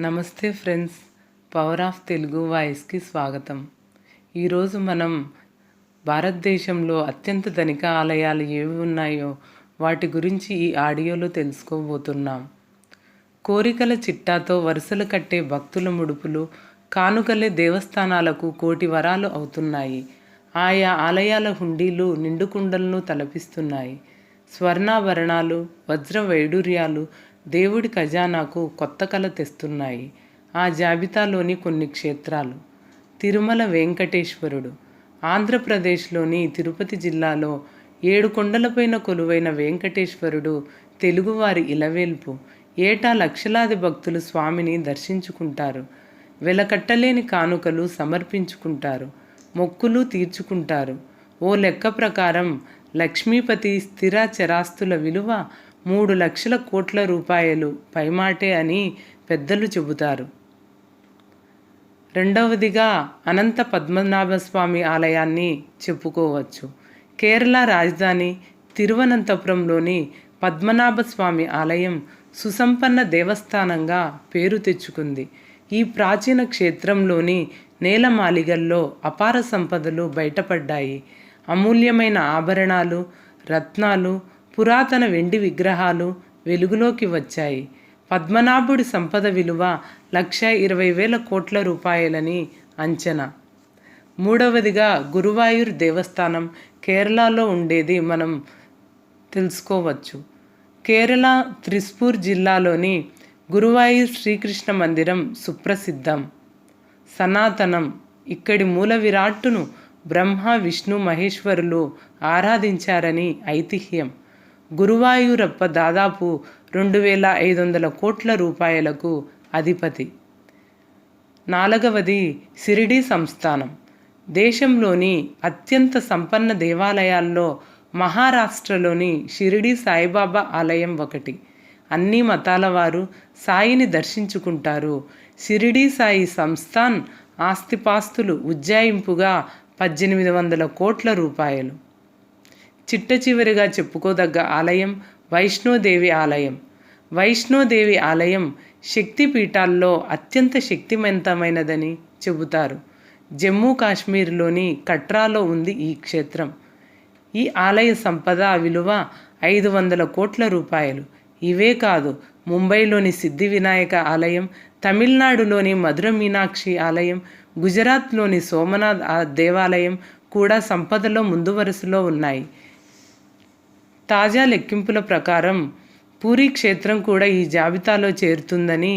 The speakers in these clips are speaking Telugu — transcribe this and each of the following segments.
నమస్తే ఫ్రెండ్స్. పవర్ ఆఫ్ తెలుగు వాయిస్కి స్వాగతం. ఈరోజు మనం భారతదేశంలో అత్యంత ధనిక ఆలయాలు ఏవి ఉన్నాయో వాటి గురించి ఈ ఆడియోలో తెలుసుకోబోతున్నాం. కోరికల చిట్టాతో వరుసలు కట్టే భక్తుల ముడుపులు కానుకలే దేవస్థానాలకు కోటి వరాలు అవుతున్నాయి. ఆయా ఆలయాల హుండీలు నిండుకుండలను తలపిస్తున్నాయి. స్వర్ణాభరణాలు వజ్ర వైడూర్యాలు దేవుడి ఖజానాకు కొత్త కళ తెస్తున్నాయి. ఆ జాబితాలోని కొన్ని క్షేత్రాలు. తిరుమల వెంకటేశ్వరుడు. ఆంధ్రప్రదేశ్లోని తిరుపతి జిల్లాలో ఏడు కొండలపైన కొలువైన వెంకటేశ్వరుడు తెలుగువారి ఇలవేల్పు. ఏటా లక్షలాది భక్తులు స్వామిని దర్శించుకుంటారు. వెలకట్టలేని కానుకలు సమర్పించుకుంటారు. మొక్కులు తీర్చుకుంటారు. ఓ లెక్క ప్రకారం లక్ష్మీపతి స్థిర చరాస్తుల విలువ మూడు లక్షల కోట్ల రూపాయలు పైమాటే అని పెద్దలు చెబుతారు. రెండవదిగా అనంత పద్మనాభస్వామి ఆలయాన్ని చెప్పుకోవచ్చు. కేరళ రాజధాని తిరువనంతపురంలోని పద్మనాభస్వామి ఆలయం సుసంపన్న దేవస్థానంగా పేరు తెచ్చుకుంది. ఈ ప్రాచీన క్షేత్రంలోని నేలమాలిగల్లో అపార సంపదలు బయటపడ్డాయి. అమూల్యమైన ఆభరణాలు రత్నాలు పురాతన వెండి విగ్రహాలు వెలుగులోకి వచ్చాయి. పద్మనాభుడి సంపద విలువ లక్ష ఇరవై వేల కోట్ల రూపాయలని అంచనా. మూడవదిగా గురువాయూర్ దేవస్థానం కేరళలో ఉండేది మనం తెలుసుకోవచ్చు. కేరళ త్రిస్పూర్ జిల్లాలోని గురువాయూర్ శ్రీకృష్ణ మందిరం సుప్రసిద్ధం. సనాతనం. ఇక్కడి మూల విరాట్టును బ్రహ్మ విష్ణు మహేశ్వరులు ఆరాధించారని ఐతిహ్యం. గురువాయూరప్ప దాదాపు రెండు వేల ఐదు వందల కోట్ల రూపాయలకు అధిపతి. నాలుగవది సిరిడి సంస్థానం. దేశంలోని అత్యంత సంపన్న దేవాలయాల్లో మహారాష్ట్రలోని షిరిడి సాయిబాబా ఆలయం ఒకటి. అన్ని మతాల వారు సాయిని దర్శించుకుంటారు. షిరిడి సాయి సంస్థాన్ ఆస్తిపాస్తులు ఉజ్జాయింపుగా పద్దెనిమిది వందల కోట్ల రూపాయలు. చిట్ట చివరిగా చెప్పుకోదగ్గ ఆలయం వైష్ణోదేవి ఆలయం. వైష్ణోదేవి ఆలయం శక్తి పీఠాల్లో అత్యంత శక్తివంతమైనదని చెబుతారు. జమ్మూ కాశ్మీర్లోని కట్రాలో ఉంది ఈ క్షేత్రం. ఈ ఆలయ సంపద విలువ ఐదు వందల కోట్ల రూపాయలు. ఇవే కాదు ముంబైలోని సిద్ధి వినాయక ఆలయం తమిళనాడులోని మధుర మీనాక్షి ఆలయం గుజరాత్లోని సోమనాథ్ దేవాలయం కూడా సంపదలో ముందు వరుసలో ఉన్నాయి. తాజా లెక్కింపుల ప్రకారం పూరీ క్షేత్రం కూడా ఈ జాబితాలో చేరుతుందని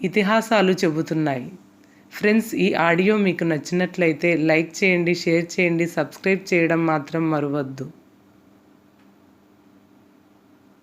ఇతిహాసాలు చెబుతున్నాయి. ఫ్రెండ్స్ ఈ ఆడియో మీకు నచ్చినట్లయితే లైక్ చేయండి షేర్ చేయండి సబ్స్క్రైబ్ చేయడం మాత్రం మరవద్దు.